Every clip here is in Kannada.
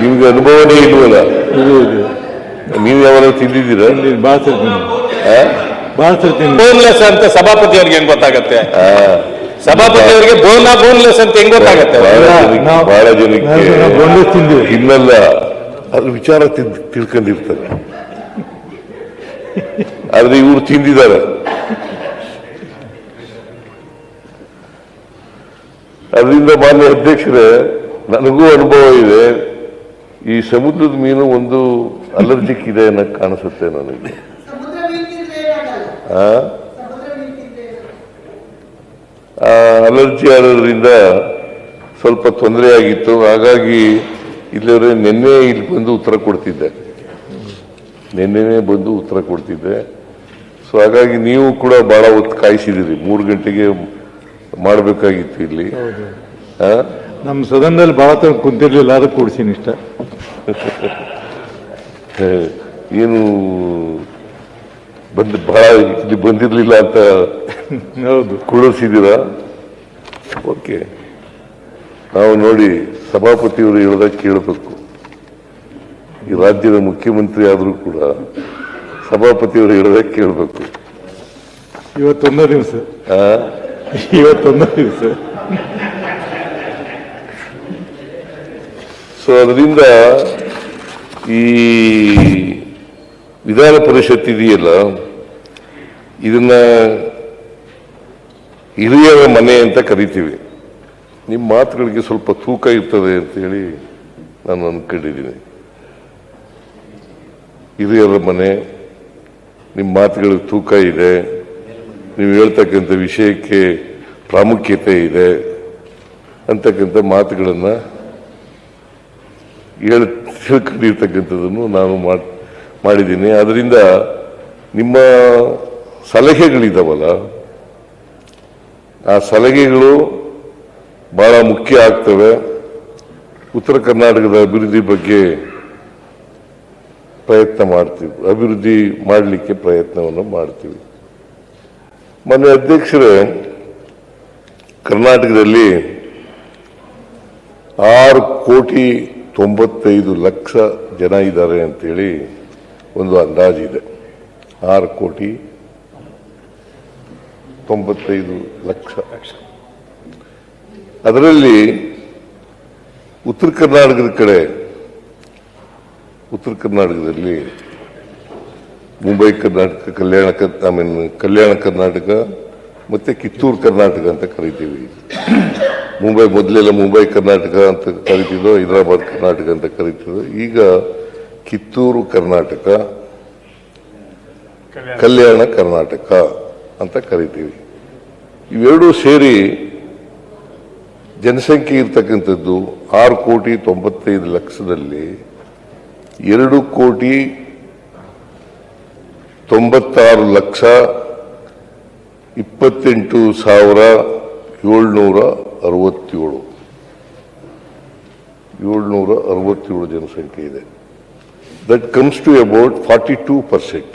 ನಿಮ್ಗೆ ಅನುಭವನೇ ಇಲ್ವಲ್ಲ? ನೀವು ಯಾವಾಗ ತಿಂದಿದ್ದೀರಾ? ಬೋನ್ಲೆಸ್ ಅಂತ ಸಭಾಪತಿ ಅವ್ರಿಗೆ ಹೆಂಗ್ ಗೊತ್ತಾಗತ್ತೆ? ಸಭಾಪತಿ ಅವರಿಗೆ ಬೋನಾ ಬೋನ್ಲೆಸ್ ಅಂತ ಹೆಂಗ್ ಗೊತ್ತಾಗತ್ತೆ? ಬಹಳ ಜನಕ್ಕೆ. ತಿನ್ನಲ್ಲ. ಅದ್ರ ವಿಚಾರ ತಿಳ್ ತಿಳ್ಕೊಂಡಿರ್ತಾರೆ. ಆದ್ರೆ ಇವ್ರು ತಿಂದಿದ್ದಾರೆ. ಅದರಿಂದ ಮಾನ್ಯ ಅಧ್ಯಕ್ಷರೇ ನನಗೂ ಅನುಭವ ಇದೆ. ಈ ಸಮುದ್ರದ ಮೀನು ಒಂದು ಅಲರ್ಜಿಕ್ ಇದೆ ಅನ್ನೋ ಕಾಣಿಸುತ್ತೆ ನನಗೆ. ಅಲರ್ಜಿ ಆಗೋದ್ರಿಂದ ಸ್ವಲ್ಪ ತೊಂದರೆ ಆಗಿತ್ತು. ಹಾಗಾಗಿ ಇಲ್ಲಿವರೆ ನಿನ್ನೆ ಇಲ್ಲಿ ಬಂದು ಉತ್ತರ ಕೊಡ್ತಿದ್ದೆ. ನಿನ್ನೆನೇ ಬಂದು ಉತ್ತರ ಕೊಡ್ತಿದ್ದೆ. ಸೊ ಹಾಗಾಗಿ ನೀವು ಕೂಡ ಬಹಳ ಹೊತ್ತು ಕಾಯಿಸಿದಿರಿ. ಮೂರು ಗಂಟೆಗೆ ಮಾಡಬೇಕಾಗಿತ್ತು ಇಲ್ಲಿ. ಆ? ನಮ್ಮ ಸದನದಲ್ಲಿ ಭಾಳ ತರ ಕುಂತಿರ್ಲಿಲ್ಲ ಅದಕ್ಕೆ ಕೂಡ್ಸೀನಿ ಇಷ್ಟ. ಏನು ಬಂದ ಬಹಳ ಇಲ್ಲಿ ಬಂದಿರಲಿಲ್ಲ ಅಂತ ಹೌದು. ಕುಳಿಸಿದ್ದೀರಾ ಓಕೆ. ನಾವು ನೋಡಿ ಸಭಾಪತಿಯವರು ಹೇಳದಾಗ ಕೇಳಬೇಕು. ಈ ರಾಜ್ಯದ ಮುಖ್ಯಮಂತ್ರಿ ಆದರೂ ಕೂಡ ಸಭಾಪತಿಯವರು ಹೇಳದಾಗ ಕೇಳಬೇಕು. ಇವತ್ತೊಂದೇ ದಿವಸ. ಆ? ಇವತ್ತೊಂದೇ ದಿವಸ. ಸೊ ಅದರಿಂದ ಈ ವಿಧಾನ ಪರಿಷತ್ ಇದೆಯಲ್ಲ, ಇದನ್ನ ಹಿರಿಯರ ಮನೆ ಅಂತ ಕರಿತೀವಿ. ನಿಮ್ಮ ಮಾತುಗಳಿಗೆ ಸ್ವಲ್ಪ ತೂಕ ಇರ್ತದೆ ಅಂತೇಳಿ ನಾನು ಅಂದ್ಕೊಂಡಿದ್ದೀನಿ ಹಿರಿಯರ ಮನೆ ನಿಮ್ಮ ಮಾತುಗಳಿಗೆ ತೂಕ ಇದೆ, ನೀವು ಹೇಳ್ತಕ್ಕಂಥ ವಿಷಯಕ್ಕೆ ಪ್ರಾಮುಖ್ಯತೆ ಇದೆ, ಅಂತಕ್ಕಂಥ ಮಾತುಗಳನ್ನು ಹೇಳ ತಿಳ್ಕೊಂಡಿರ್ತಕ್ಕಂಥದ್ದನ್ನು ನಾನು ಮಾಡ್- ಮಾಡಿದ್ದೀನಿ. ಅದರಿಂದ ನಿಮ್ಮ ಸಲಹೆಗಳಿದಾವಲ್ಲ, ಆ ಸಲಹೆಗಳು ಬಹಳ ಮುಖ್ಯ ಆಗ್ತವೆ. ಉತ್ತರ ಕರ್ನಾಟಕದ ಅಭಿವೃದ್ಧಿ ಬಗ್ಗೆ ಪ್ರಯತ್ನ ಮಾಡ್ತೀವಿ. ಅಭಿವೃದ್ಧಿ ಮಾಡಲಿಕ್ಕೆ ಪ್ರಯತ್ನವನ್ನು ಮಾಡ್ತೀವಿ. ಮೊನ್ನೆ ಅಧ್ಯಕ್ಷರೇ, ಕರ್ನಾಟಕದಲ್ಲಿ ಆರು ಕೋಟಿ ತೊಂಬತ್ತೈದು ಲಕ್ಷ ಜನ ಇದ್ದಾರೆ ಅಂತೇಳಿ ಒಂದು ಅಂದಾಜಿದೆ ಆರು ಕೋಟಿ ತೊಂಬತ್ತೈದು ಲಕ್ಷ. ಅದರಲ್ಲಿ ಉತ್ತರ ಕರ್ನಾಟಕದ ಕಡೆ, ಉತ್ತರ ಕರ್ನಾಟಕದಲ್ಲಿ ಮುಂಬೈ ಕರ್ನಾಟಕ, ಕಲ್ಯಾಣ ಐ ಮೀನ್ ಕಲ್ಯಾಣ ಕರ್ನಾಟಕ ಮತ್ತೆ ಕಿತ್ತೂರು ಕರ್ನಾಟಕ ಅಂತ ಕರಿತೀವಿ. ಮುಂಬೈ ಮೊದಲೆಲ್ಲ ಮುಂಬೈ ಕರ್ನಾಟಕ ಅಂತ ಕರಿತಿದ್ರು ಹೈದರಾಬಾದ್ ಕರ್ನಾಟಕ ಅಂತ ಕರಿತಿದ್ರು ಈಗ ಕಿತ್ತೂರು ಕರ್ನಾಟಕ, ಕಲ್ಯಾಣ ಕರ್ನಾಟಕ ಅಂತ ಕರಿತೀವಿ. ಇವೆರಡೂ ಸೇರಿ ಜನಸಂಖ್ಯೆ ಇರ್ತಕ್ಕಂಥದ್ದು ಆರು ಕೋಟಿ ತೊಂಬತ್ತೈದು ಲಕ್ಷದಲ್ಲಿ ಎರಡು ಕೋಟಿ ತೊಂಬತ್ತಾರು ಲಕ್ಷ ಇಪ್ಪತ್ತೆಂಟು ಸಾವಿರ ಏಳ್ನೂರ ಅರವತ್ತೇಳು. ಏಳ್ನೂರ ಅರವತ್ತೇಳು ಜನಸಂಖ್ಯೆ ಇದೆ. That comes to about forty two percent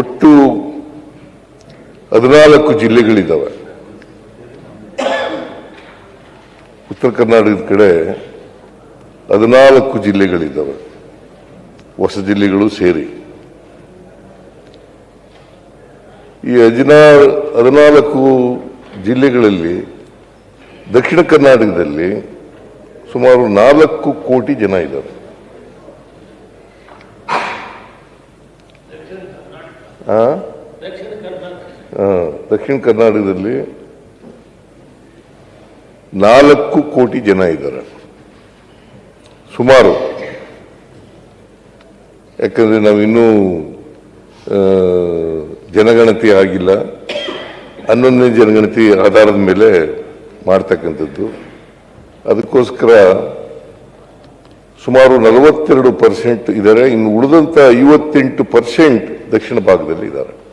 ಒಟ್ಟು ಹದಿನಾಲ್ಕು ಜಿಲ್ಲೆಗಳಿದ್ದಾವೆ ಉತ್ತರ ಕರ್ನಾಟಕದ ಕಡೆ ಹದಿನಾಲ್ಕು ಜಿಲ್ಲೆಗಳಿದ್ದಾವೆ ಹೊಸ ಜಿಲ್ಲೆಗಳು ಸೇರಿ. ಈ ಹದಿನಾರು, ಹದಿನಾಲ್ಕು ಜಿಲ್ಲೆಗಳಲ್ಲಿ, ದಕ್ಷಿಣ ಕರ್ನಾಟಕದಲ್ಲಿ ಸುಮಾರು ನಾಲ್ಕು ಕೋಟಿ ಜನ ಇದ್ದಾರೆ. ದಕ್ಷಿಣ ಕರ್ನಾಟಕದಲ್ಲಿ ನಾಲ್ಕು ಕೋಟಿ ಜನ ಇದ್ದಾರೆ. ಸುಮಾರು. ಯಾಕಂದರೆ ನಾವಿನ್ನೂ ಜನಗಣತಿ ಆಗಿಲ್ಲ, ಹನ್ನೊಂದನೇ ಜನಗಣತಿ ಆಧಾರದ ಮೇಲೆ ಮಾಡ್ತಕ್ಕಂಥದ್ದು. ಅದಕ್ಕೋಸ್ಕರ ಸುಮಾರು ನಲವತ್ತೆರಡು ಪರ್ಸೆಂಟ್ ಇದ್ದಾರೆ. ಇನ್ನು ಉಳಿದಂತ ಐವತ್ತೆಂಟು ಪರ್ಸೆಂಟ್ ದಕ್ಷಿಣ ಭಾಗದಲ್ಲಿ ಇದ್ದಾರೆ.